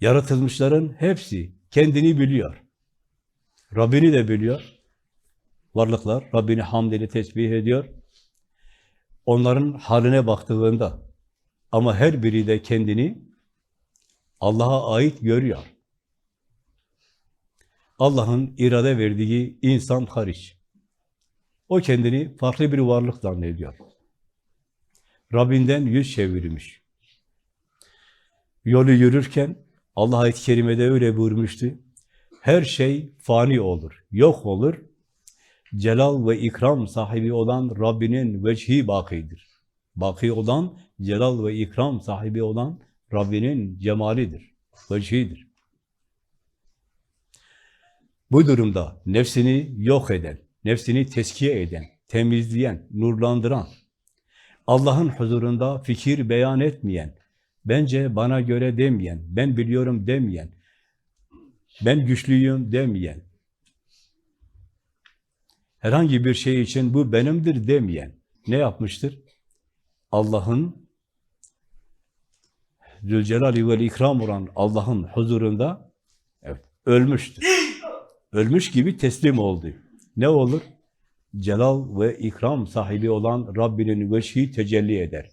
Yaratılmışların hepsi kendini biliyor. Rabbini de biliyor. Varlıklar Rabbini hamd ile tesbih ediyor. Onların haline baktığında ama her biri de kendini Allah'a ait görüyor. Allah'ın irade verdiği insan hariç. O kendini farklı bir varlık zannediyor. Rabbinden yüz çevirmiş. Yolu yürürken Allah ayet-i kerimede öyle buyurmuştu. Her şey fani olur, yok olur. Celal ve ikram sahibi olan Rabbinin vecihi bakidir. Baki olan, celal ve ikram sahibi olan Rabbinin cemalidir, vecihidir. Bu durumda nefsini yok eden, nefsini teskiye eden, temizleyen, nurlandıran, Allah'ın huzurunda fikir beyan etmeyen, bence bana göre demeyen, ben biliyorum demeyen, ben güçlüyüm demeyen, herhangi bir şey için bu benimdir demeyen ne yapmıştır? Allah'ın Zülcelal ve ikram olan Allah'ın huzurunda evet, ölmüştür. Ölmüş gibi teslim oldu. Ne olur? Celal ve ikram sahibi olan Rabbinin veçhi tecelli eder.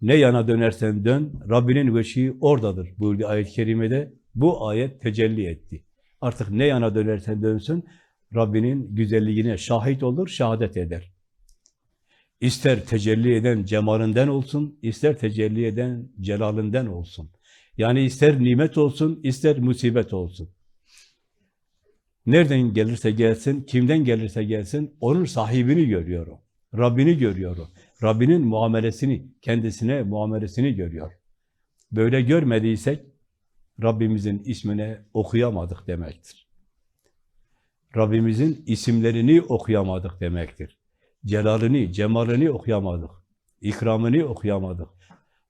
Ne yana dönersen dön, Rabbinin veçhi oradadır buyurdu ayet-i kerimede. Bu ayet tecelli etti. Artık ne yana dönersen dönsün, Rabbinin güzelliğine şahit olur, şehadet eder. İster tecelli eden cemalinden olsun, ister tecelli eden celalinden olsun. Yani ister nimet olsun, ister musibet olsun. Nereden gelirse gelsin, kimden gelirse gelsin, onun sahibini görüyor o. Rabbini görüyor o. Rabbinin muamelesini, kendisine muamelesini görüyor. Böyle görmediysek, Rabbimizin ismine okuyamadık demektir. Rabbimizin isimlerini okuyamadık demektir. Celalini, cemalini okuyamadık. İkramını okuyamadık.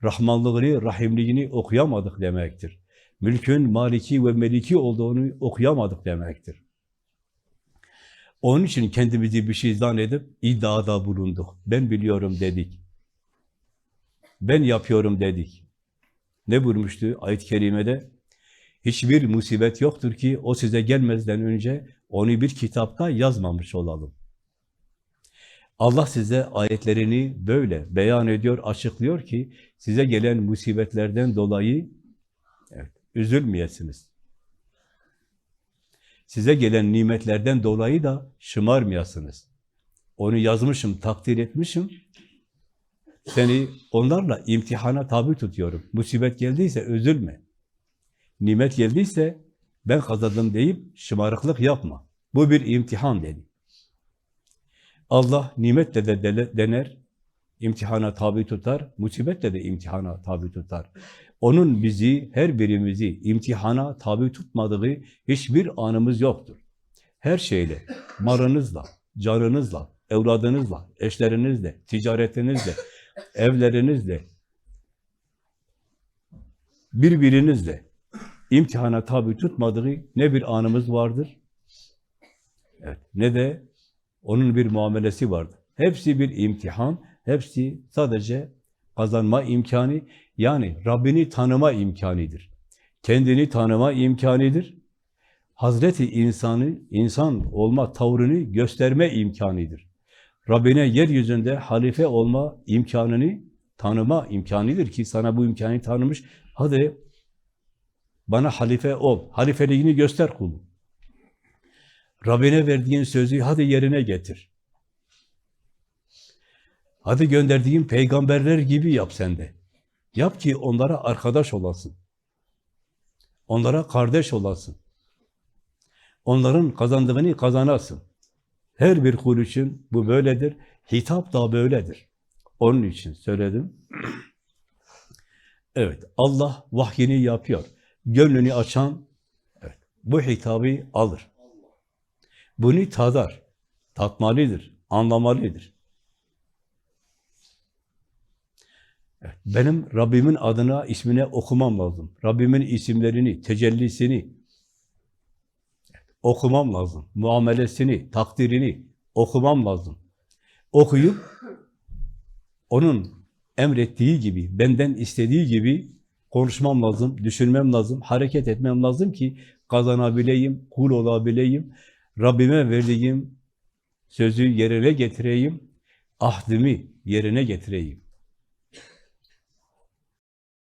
Rahmanlığını, rahimliğini okuyamadık demektir. Mülkün maliki ve meliki olduğunu okuyamadık demektir. Onun için kendimizi bir şey zannedip iddiada bulunduk. Ben biliyorum dedik. Ben yapıyorum dedik. Ne buyurmuştu ayet-i kerimede? Hiçbir musibet yoktur ki o size gelmezden önce onu bir kitapta yazmamış olalım. Allah size ayetlerini böyle beyan ediyor, açıklıyor ki size gelen musibetlerden dolayı evet, üzülmeyesiniz. Size gelen nimetlerden dolayı da şımarmayasınız. Onu yazmışım, takdir etmişim. Seni onlarla imtihana tabi tutuyorum. Musibet geldiyse üzülme. Nimet geldiyse ben kazandım deyip şımarıklık yapma. Bu bir imtihan dedi. Allah nimetle de dener, imtihana tabi tutar, musibetle de imtihana tabi tutar. Onun bizi, her birimizi imtihana tabi tutmadığı hiçbir anımız yoktur. Her şeyle, malınızla, canınızla, evladınızla, eşlerinizle, ticaretinizle, evlerinizle, birbirinizle imtihana tabi tutmadığı ne bir anımız vardır, evet, ne de onun bir muamelesi vardır. Hepsi bir imtihan, hepsi sadece kazanma imkanı, yani Rabbini tanıma imkanidir. Kendini tanıma imkanidir. Hazreti insanı, insan olma tavrını gösterme imkanidir. Rabbine yeryüzünde halife olma imkanını tanıma imkanidir ki sana bu imkanı tanımış. Hadi bana halife ol, halifeliğini göster kulum. Rabbine verdiğin sözü hadi yerine getir. Hadi gönderdiğin peygamberler gibi yap sen de. Yap ki onlara arkadaş olasın. Onlara kardeş olasın. Onların kazandığını kazanasın. Her bir kul için bu böyledir. Hitap da böyledir. Onun için söyledim. Evet, Allah vahyini yapıyor. Gönlünü açan evet, bu hitabı alır. Bunu tadar, tatmalıdır, anlamalıdır. Evet, benim Rabbimin adına, ismine okumam lazım. Rabbimin isimlerini, tecellisini okumam lazım. Muamelesini, takdirini okumam lazım. Okuyup onun emrettiği gibi, benden istediği gibi konuşmam lazım, düşünmem lazım, hareket etmem lazım ki kazanabileyim, kul olabileyim, Rabbime verdiğim sözü yerine getireyim, ahdimi yerine getireyim.